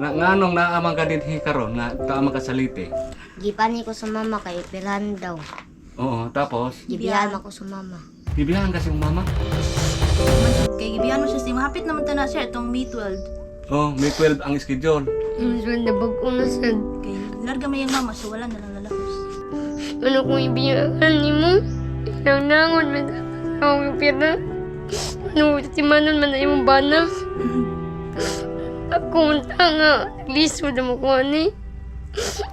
Na, nganong naamang ka din karon nga taamang ka sa lite. Gipani ko sa mama kay pirahan daw. Oo, tapos Gibihan ako sa mama. bibiyahan kasi yung mama. Kay gibihan mo siya si mahapit naman ta na sir itong May 12. Oh, may 12 ang schedule. Mas nabag ko na sad. Kay larga may yung mama so wala na lang lalakos. Ano kung ibiyahan ni mo? Ilang nangon man ako yung pira. Ano, timanon man na yung bana. Ako unta nga, lisod mo ko ani.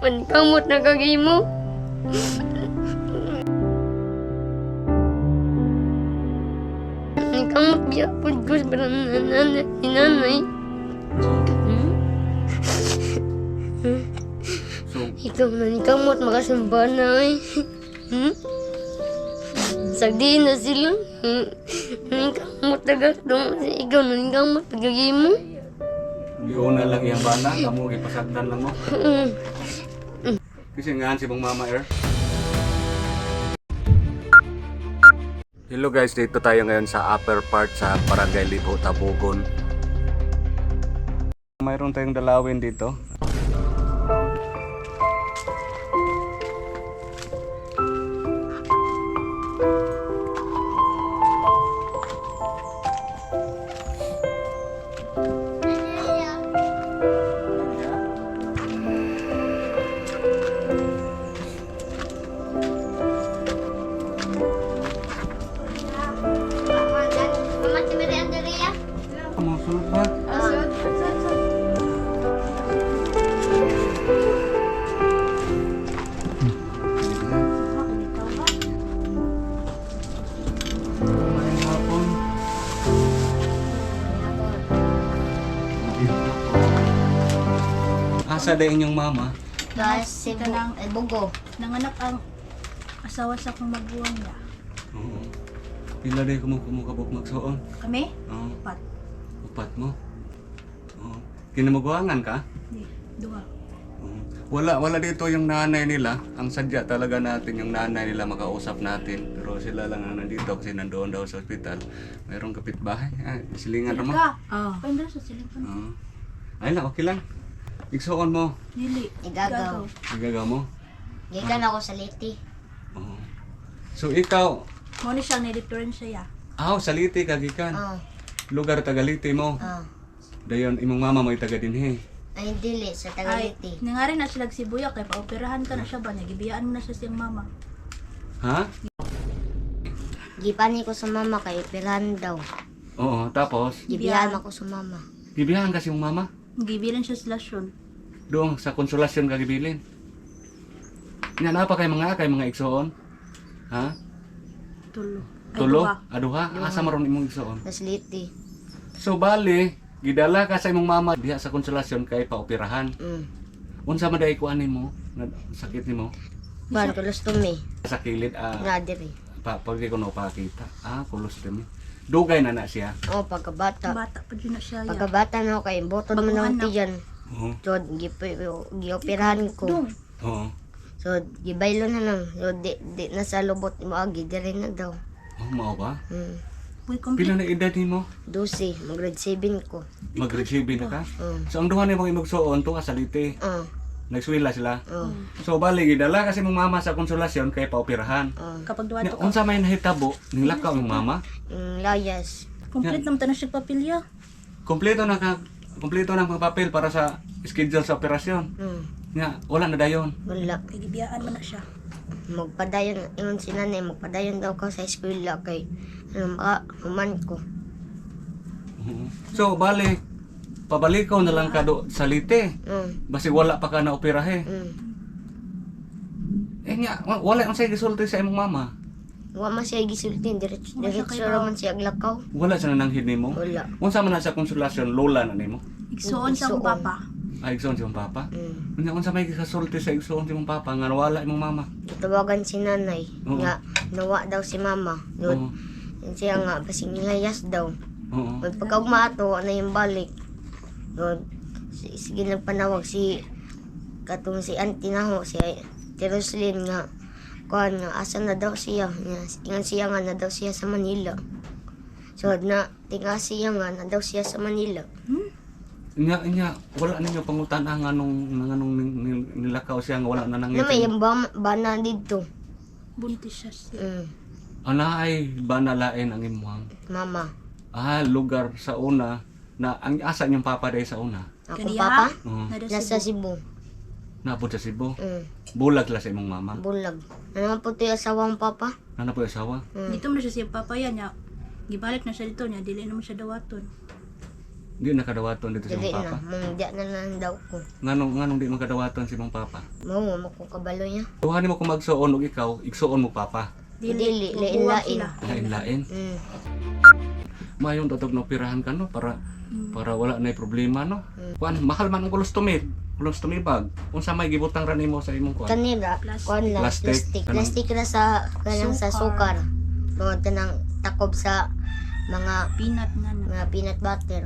Manikamot na kagimo. Manikamot biya po ko sa nanay. Ni nanay. Hmm? So, Ikaw na ni kamot makasamba na eh. Hmm? Sagdi na sila. Hmm. Ni kamot taga dong. Ikaw na ni giuna lang iyang bana, kamo ipasagdan lang mo. Kasi nga si mong mama er. Hello guys, dito tayo ngayon sa upper part sa Barangay Libo, Tabugon. Mayroon tayong dalawin dito. Asa da inyong mama? Tapos si Bu- Kanang- eh, Bugo. Nanganak ang asawa sa kong maguwang niya. Oo. Pila day kumu kumukabok magsuon? Kami? Oo. Pat. Upat mo. Oo. Kinamaguangan ka? Di. Duha. Oo. Wala, wala dito yung nanay nila. Ang sadya talaga natin yung nanay nila makausap natin. Pero sila lang ang nandito kasi nandoon daw sa ospital. Mayroong kapitbahay. Ah, silingan mo. Ka. Oh. Pwede sa silipon. Oo. Ay lang, okay lang. Igsuon mo. Dili. Igagaw. Igagaw mo. Gikan ako sa liti. Oo. So ikaw, Mo ni siya ni-difference siya. aw, saliti kagikan. Oh, Lugar tagaliti mo. oh. Dayon imong mama mo taga dinhi. Ay, dili sa Ay, Tagaliti. nangari na sila sibuya kay paoperahan ka na siya ba? Nagibiyaan mo na siya siyang mama. Ha? Gipani ko sa mama kay pirahan daw. Oo, tapos Gibihan ako sa mama. bibiyahan kasi yung mama. Gibilan siya sa lasyon. Doon sa konsolasyon kagibilin. Nga na pa kay mga kay mga igsoon. Ha? Tulo. Ay, Tulo? duha. Aduha? Asa maron imong igsoon? Sa liti. So bali, gidala ka sa imong mama diha sa konsolasyon kay paoperahan. Mm. Unsa man day kuan nimo? Sakit nimo? Kuan, colostomy. Sa kilid ah Na diri. pa pag ko no pakita. Ah, colostomy. Dugay na na siya. Oh, pagkabata. Bata pa dyan na siya. ya. Pagkabata na ako kay botod man Baguhan ako na. tiyan. Oo. So, gipi- gioperahan ko. Dong. Oo. So, gibaylo na lang. So, di, di na sa lubot mo agi, dire na daw. Oh, mao ba? Hmm. Uy, complete. Pila na edad nimo? 12, mag grade 7 ko. Mag-receive na ka? Um, So ang duha nimong imugsuon to kasaliti. uh, Nagswila sila. uh, So bali gidala kasi mong mama sa konsolasyon kay paoperahan. uh, Kapag duwa to ka. unsa may nahitabo ning lakaw yung mama? yung layas. Complete naman na siya papilya. Kompleto na ka kompleto na ang papel para sa schedule sa operasyon. Hmm. Nga wala na dayon. Wala. Kay gibiyaan mo na siya. Magpadayon, yun si nanay, magpadayon daw ko sa eskwela kay ano, maka, human ko. Oo. So bali pabalikaw na lang ka do sa lite. Hmm. Basi wala pa ka na operahe. Hmm. Eh nga wa- wala unsay gisulti sa imong mama. Wa man siya gisultin, diretso Wa siya diretso kay raman siya aglakaw. Wala sa nananghid nimo. Wala. Unsa man na sa konsolasyon lola na nimo? Igsuon sa Igsuon. papa. Ay igsoon si imong papa. Hmm. Nga unsa may gisulti sa igsoon si imong papa nga wala imong mama. Gitawagan si nanay Oo. nga nawa daw si mama. Oo. Yun siya nga, basing layas daw. Oo. Pag umaato, na yung balik. Yun, si- sige nagpanawag si katong si auntie na ho, si Teroslyn nga. Kuhan nga, asa na daw siya. Nga, Ingan siya nga na daw siya sa Manila. So, na, tinga siya nga na daw siya sa Manila. Hmm? Inya, inya, wala ninyo pangutan ang anong, anong nilakaw siya nga wala na Na may nangitin. yung ba- bana dito. Buntis siya siya. Mm. Ana ay banalain ang imuhang. Mama. Ah, lugar sa una na ang asa niyong papa day sa una. Ako Kaniya? papa. Oo. Nada Nasa Cebu. Cebu. Napod sa Cebu. Mm. Bulag la sa imong mama. Bulag. Ano po ito yung asawang papa? Nana po yung asawa. Mm. Dito mo na siya siya papaya niya. Gibalik na siya dito niya. Dili naman siya dawaton. Di nakadawaton dito sa Dili imong na. papa. Mungdiya na lang daw ko. Nganong nganong di makadawaton si imong papa. Mao mo ko kabalo niya. Tuhanin mo kung magsuon og ikaw, igsuon mo papa. Dili, lain-lain. Lain-lain. Mm. Mayong tatog na operahan ka no para para wala na problema no. Kuan mahal man ang colostomy. Colostomy bag. Unsa may gibutang ra nimo sa imong kuan? Kanila, Plastic. kuan lang, Plastic. plastic. Kanang- Plastic na sa, kanang sa Sukar. sukar. Tungod ka ng takob sa mga Peanut na na. mga peanut butter.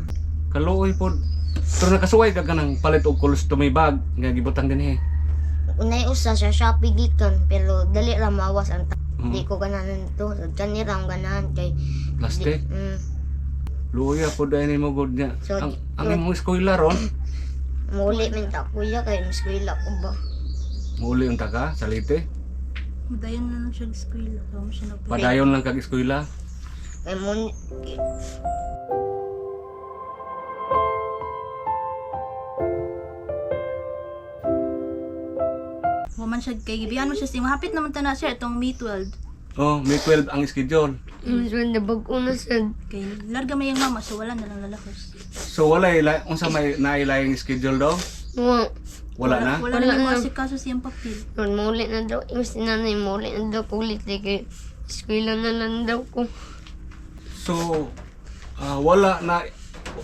Kaluoy pod. Pero nakasuway ka kanang palit og colostomy bag nga gibutang dinhi. Unay usa sa Shopee gikan pero dali ra mawas ang ta- Mm. Di ko ganahan to. Kanira ang ganahan kay Plastic. mm, Luya po dahil mo good niya. So, ang, ang imong eskwela ron, muli man ta kuya kay miskwila ko ba. muli ang taga, salite. Madayon na lang siya sa na Padayon lang kag eskwela. Kay mun Huwag man siya kay gibihan mo siya siya. Mahapit naman ta na siya itong May 12. Oh, may 12 ang schedule. Yung sa nabag ko na sad. Kay larga may yung mama so wala na lang lalakos. So wala ila unsa may nailayang schedule daw? Nga. Wala na. Wala, Wala na na. yung kaso siyang papel. Nun, muli na daw. Yung sinanay, muli na daw ko ulit. eh, Kay eskwela na lang daw ko. So ah, wala na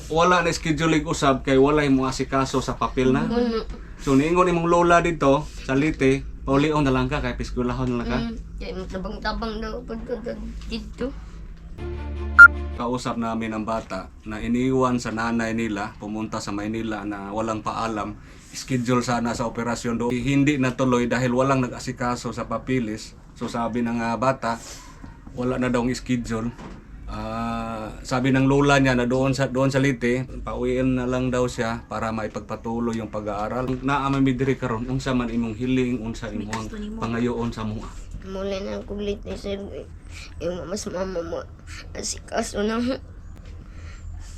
wala na schedule usab kay wala imong asikaso sa papel na. Ano? So niingon imong lola dito, salite, paulion na lang ka kay piskulahon na lang ka. Mm. Kaya matabang-tabang daw ko dito. Kausap namin ang bata na iniwan sa nanay nila, pumunta sa Maynila na walang paalam, schedule sana sa operasyon do. Hindi natuloy dahil walang nag-asikaso sa papilis. So sabi ng ah, bata, wala na daw ang schedule. Ah, sabi ng lola niya na doon sa doon sa Liti, pauwiin na lang daw siya para maipagpatuloy yung pag-aaral. Naamay mi diri karon unsa man imong hiling, unsa imong pangayoon sa mua. muli na ko ulit ni sir. Yung mas mama mo asikaso na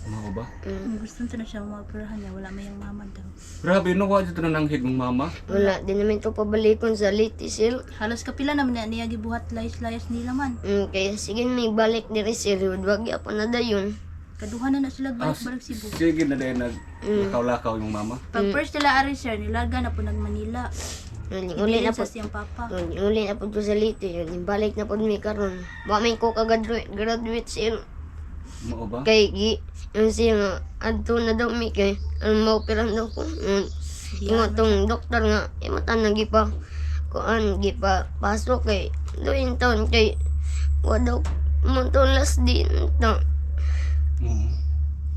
Mao ba? Kung gusto na siya mapurahan niya, wala may yung mama daw. Grabe no wa jud na nanghid mong mama. Wala din namin to pabalikon sa liti sir. Halos kapila naman na niya gibuhat layas-layas nila man. Mm, kaya sige may balik diri sir. Wag pa na dayon. Kaduhan na na sila Ah, balik balik Cebu. Sige na dahil nag lakaw-lakaw yung mama. Pag first nila ari sir, nilarga na po nag Manila. Uli uli na po. sa siyang papa. Uli uli na po sa liti. Yun, balik na po mi karon. Wa may ko kagraduate graduate sir. Mao ba? Kay gi yung siya nga adto na daw mi kay ang maoperahan daw ko. Mm. Yung tong doktor nga imatan na gipa kuan gipa pasok kay doin taon kay wa daw mo to last din to. Oo.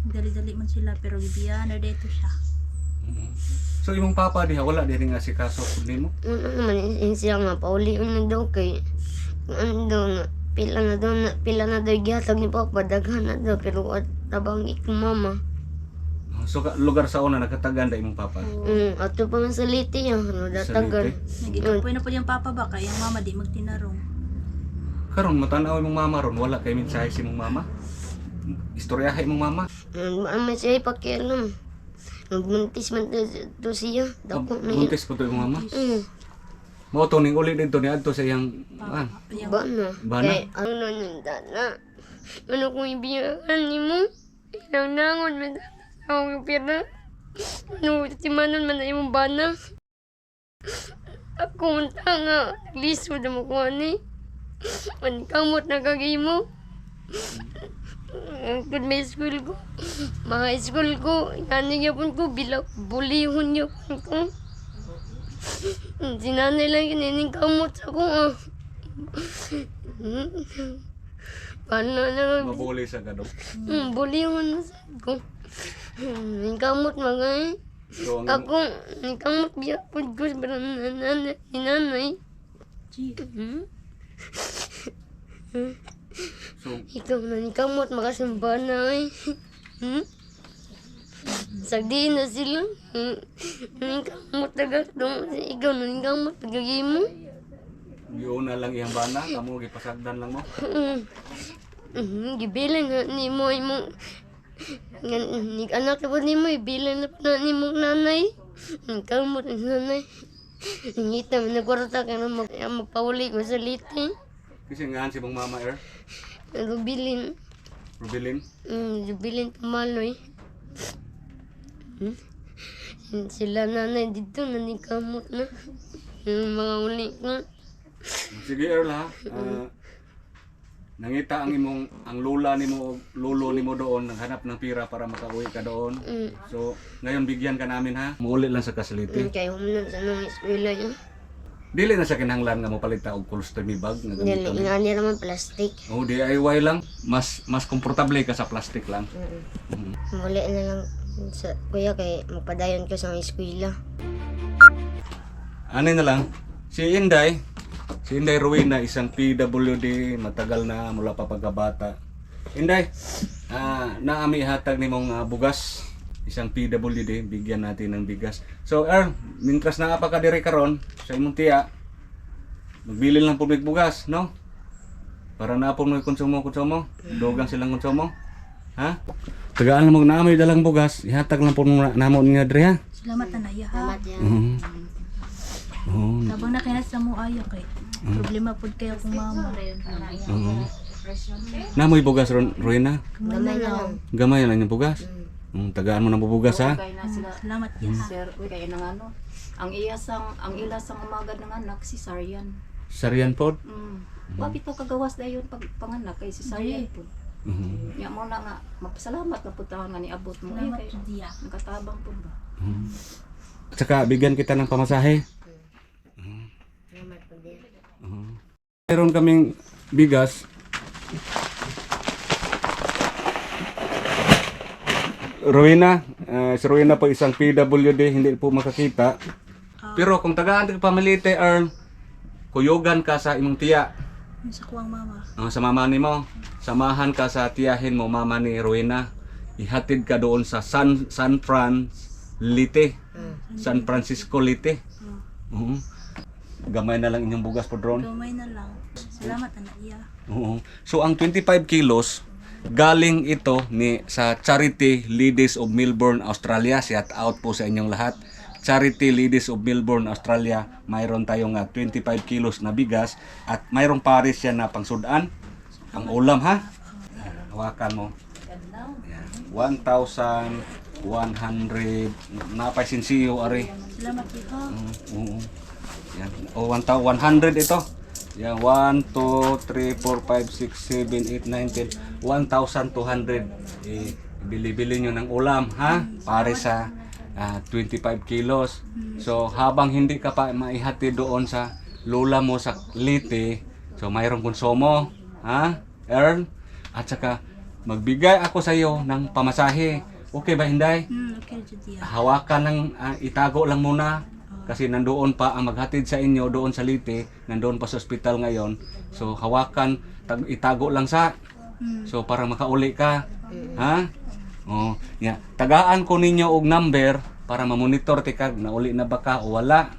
Dali-dali man sila pero gibiyan na dito siya. Oo. So imong papa diha wala din nga si kaso kun nimo. Ano naman yung siya nga pauli na daw kay ano daw na pila na daw na pila na daw gihatag ni papa daghan na daw pero at tabang ikong mama. So ka- lugar sa una nakatagan da imong papa. Mm, ato pa nga sa liti yan, ano Sa datagan. Leyte. Nagikapoy na po yung papa ba kaya yung mama di magtinarong. Karon matanaw imong mama ron wala kay mensahe si imong mama. Istoryahe imong mama. Ang may siya pakialam. Nagbuntis man to, to siya. Dako na yun. Buntis po to imong mama. Mm, Mao to ning uli dito ni adto sa iyang ah, Yung ba na? Ba na? Kay, ano na yung dana? Ano kung ibiyahan ni mo? Ilang nangon man ako yung pira. Ano, timanon man na imong bana. Ako unta nga, lisod mo ko ani. Man kamot na kagay mo. Kung may school ko, mga school ko, yani yapon ko, bilang bulihon yapon ko. Sinanay lang kinining kamot sa ko ah. Paano na mabuli sa gadok. Hmm, buli mo na sa ko. Yung kamot mga eh. So ang Ako, yung kamot biya po ko sa nanay. Nanay. Hmm? so Ikaw na yung kamot makasamba na eh. Hmm? Sagdiin na sila. Nung mo taga dong ikaw nung ikaw mo tagagi mo. Giuna lang iyang bana, kamo gipasagdan lang mo. Mhm, gibilang na ni mo imo. Ngan ni anak ko ni mo ibilang na pa ni mo nanay. Ikaw mo rin nanay. Ngita mo na kwarta ka na mag magpawali ko sa liti. Kasi nga si mong mama er, Rubilin. Rubilin. Mm, rubilin pamaloy. Hmm? Sila nanay dito nanikamot na. Yung mga uli ko. Sige Earl ha. Ah, nangita ang imong ang lula nimo lolo nimo doon naghanap ng pira para makauwi ka doon. Mm. So, ngayon bigyan ka namin ha. Muuli lang sa kasaliti. Mm, kaya humnan sa nung eskwela niya. Dili na sa kinahanglan nga mo palita og colostomy bag nga Dili, gamit. nga niya naman plastic. Oh, DIY lang. Mas mas komportable ka sa plastic lang. Mm. Muli na lang sa kuya kay magpadayon ko sa eskwela. Ano na lang, si Inday, si Inday Rowena, isang PWD, matagal na mula pa pagkabata. Inday, ah, naami hatag ni mong ah, bugas, isang PWD, bigyan natin ng bigas. So, Earl, mintras na pa ka diri karon sa imong tiya, magbili lang public bugas, no? Para na po mo konsumo konsumo, dogang silang konsumo. Ha? Tagaan mo na may dalang bugas, ihatag lang po na namo niya diri ha. Salamat na iya ha. Salamat yan. Mhm. Oh, Tabang na kaya sa mo ayo kay. Problema pud kayo kung mama. Oo. Namoy bugas ron, Rowena. Gamay na lang. Gamay lang yung bugas. Mm, tagaan mo ng bubugas ha. na sila Salamat iya ha. sir uy kay nang ano ang iyasang ang ilasang umagad ng anak si Sarian Sarian pod. mm. wa bitaw kagawas dayon pag panganak kay si Sarian po Mhm. nya mo na nga magpasalamat na pud nga ni abot mo Salamat kay pud iya. nakatabang po ba Mhm. At saka bigyan kita ng pamasahe. Po din. Mhm. Meron kaming bigas. Rowena, eh, si Rowena po isang PWD, hindi po makakita. Pero kung tagaan ka pamilite, Earl, kuyugan ka sa imong tiya. Sa kuwang mama. Ang sa mama ni mo, samahan ka sa tiyahin mo, mama ni Rowena. Ihatid ka doon sa San San Fran Lite. San Francisco Lite. Oo. Gamay na lang inyong bugas po drone. Gamay na lang. Salamat na iya. Oo. So ang 25 kilos galing ito ni sa Charity Ladies of Melbourne, Australia. Shout out po sa inyong lahat. Charity Ladies of Melbourne, Australia. Mayroon tayong ah, 25 kilos na bigas at mayroong pares yan na pangsudan. Ang ulam ha. Yan, Hawakan mo. Yan. 1,100 napay sinsiyo ari. Salamat iya ha. Mm, Oo. Yan. O, 1,000 100 ito. Yan, 1, 2, 3, 4, 5, 6, 7, 8, 9, 10. 1,200. Eh, bili-bili nyo ng ulam, ha? Pare sa ah, 25 kilos. So, habang hindi ka pa maihati doon sa lula mo sa Liti, so mayroong konsumo, ha? Earl? At saka, magbigay ako sa iyo ng pamasahe. Okay ba, Hinday? Hmm, okay jud iya. hawakan lang, ah, itago lang muna. Kasi nandoon pa ang maghatid sa inyo doon sa Lite, nandoon pa sa ospital ngayon. So hawakan, tag- itago lang sa. Hmm. So para makauli ka. Ha? Oh, ya. Tagaan ko ninyo og number para ma-monitor ti kag nauli na ba ka o wala.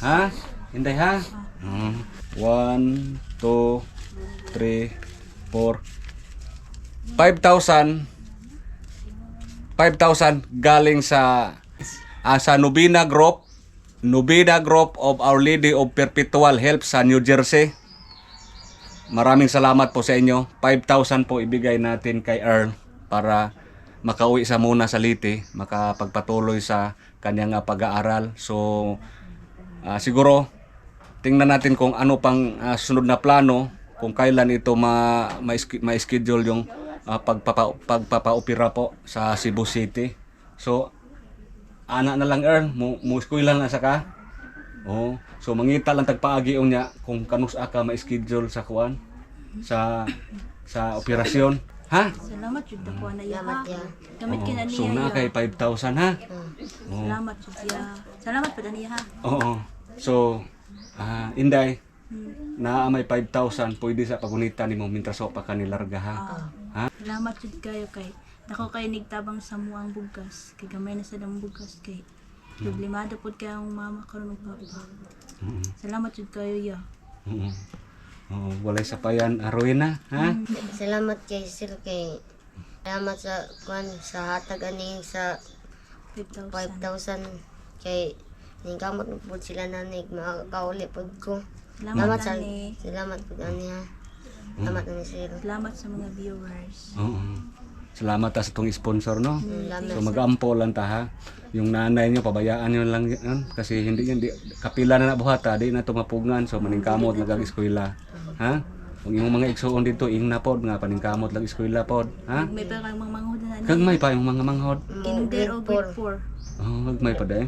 Ha? Hinday ha? Mm. One, two, three, four. 5,000 5,000 galing sa sa Nubina Group Nubina Group of Our Lady of Perpetual Help sa New Jersey. Maraming salamat po sa inyo. 5,000 po ibigay natin kay Earl para makauwi sa muna sa Liti, makapagpatuloy sa kanyang ah, pag-aaral. So, ah, siguro, tingnan natin kung ano pang ah, sunod na plano, kung kailan ito ma, ma, ma-schedule yung ah, pagpapa, pagpapaopera po sa Cebu City. So, ana na lang Earl, mo mo eskwela na sa ka. Oh, so mangita lang tagpaagi niya kung kanusa ka ma-schedule sa kuan sa sa operasyon. Ha? Salamat jud ko na iya ha. Salamat ya. Gamit Oo. kina niya. So na kay 5,000 ha. Salamat jud iya. Salamat pud niya ha. Oo. So ah Inday, Hmm. na may 5,000 pwede sa pagunita nimo mintas wa pa ka nilarga ha. Ha? Salamat jud kayo kay Dako kay nigtabang sa muang bugas. Kay gamay na sa dang bugas kay problemado pod kay ang mama karon ug papa. Mm. Salamat jud kayo ya. Oo. Oo, walay sapayan Arwina, ha? Salamat kay Sir kay Salamat sa kwan sa hatag ani sa 5,000. 5,000 kay ningkamot mo po sila nanig makakauli po ko. Salamat sa ani. Salamat po ani ha. Salamat ani Sir. Salamat sa mga viewers. Oo. Salamat ta sa itong sponsor, no? Salamat. So mag-ampo lang ta ha. Yung nanay niyo pabayaan niyo lang yan kasi hindi yan di, kapila na nabuhata di na tumapugngan so maningkamot lang eskwela. Ha? Kung imong mga igsuon dito ing na pod nga paningkamot lang eskwela pod, ha? May pa kang mga manghod na Kag may pa yung mga manghod. Kinder o grade 4. Oh, may pa dai.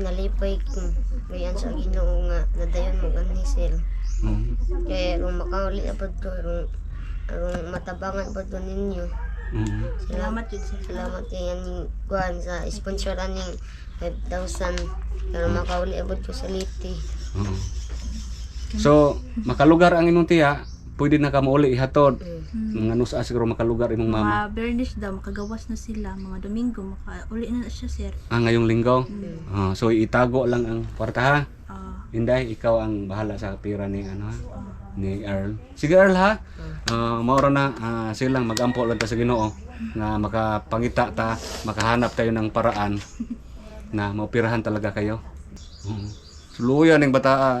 Nalipay ko. Mayan sa Ginoo nga nadayon mo gani Sir. Mm. Kaya kung makauli na po to, kung, matabangan po to ninyo. Mm. Salamat jud sir. Salamat kay aning kuhan sa sponsor aning 5,000 pero makauli abot ko sa liti. Oo. So, makalugar ang imong tiya, pwede na ka mauli ihatod. Nga nusa siguro makalugar imong mama. Mga Bernish daw, makagawas na sila. Mga Domingo, makauli na siya sir. Ah, ngayong linggo. Ah, so itago lang ang kwarta ha. Ah, Inday, ikaw ang bahala sa pira ni ano ha? Ni Earl. Sige Earl ha. Uh, maura na ah, silang magampo lang ta sa Ginoo nga makapangita ta, makahanap tayo ng paraan na maoperahan talaga kayo. Mm. Suluyan ning bata. ah.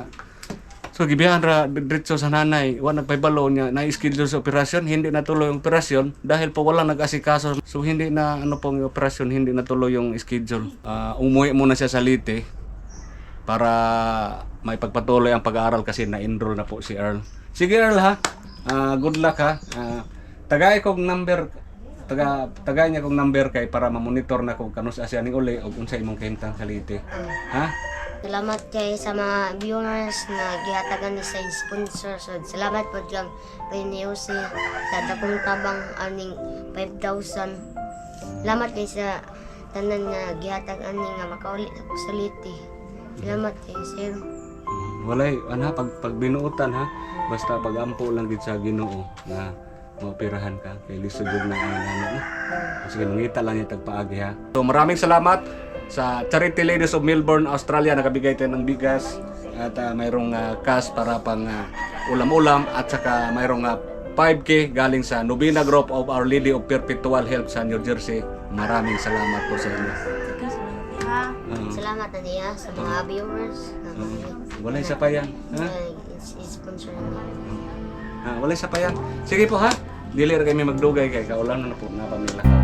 So gibihan ra diretso sa nanay, wa nagpaybalo niya na schedule sa operasyon, hindi natuloy ang operasyon dahil po wala nag-asikaso. So hindi na ano pong operasyon, hindi natuloy yung schedule. Ah, umuwi muna siya sa Leyte para may pagpatuloy ang pag-aaral kasi na-enroll na po si Earl. Sige Earl ha. Ah, good luck ha. Ah, tagay kog number taga tagay niya kog number kay para ma-monitor na kung kanus siya ning uli ug unsa imong kahimtang sa Leyte. Ha? Salamat kay sa mga viewers na gihatagan ni sa sponsor. So, salamat po diyang kay Neosi sa dakong tabang aning 5,000. Salamat kay sa tanan nga gihatag ani nga makauli sa liti. Salamat kay Sir. Mm, Walay ana pag pag binuutan ha. Basta pagampo lang gid sa Ginoo na maoperahan ka kay lisod na ang ano. no? Sige mangita lang yung tagpaagi ha. So maraming salamat sa Charity Ladies of Melbourne, Australia nakabigay tayo ng bigas at ah, mayroong ah, cash para pang ah, ulam-ulam at saka mayroong ah, 5K galing sa Novena Group of Our Lady of Perpetual Help sa New Jersey. Maraming salamat po sa inyo. Salamat na niya sa mga viewers na Oo. Walay sa payan. Ha? na sponsor niya. Ah, walay sa payan. Sige po ha. Dili ra kami magdugay kay kaulan na po na pamilya. Ha?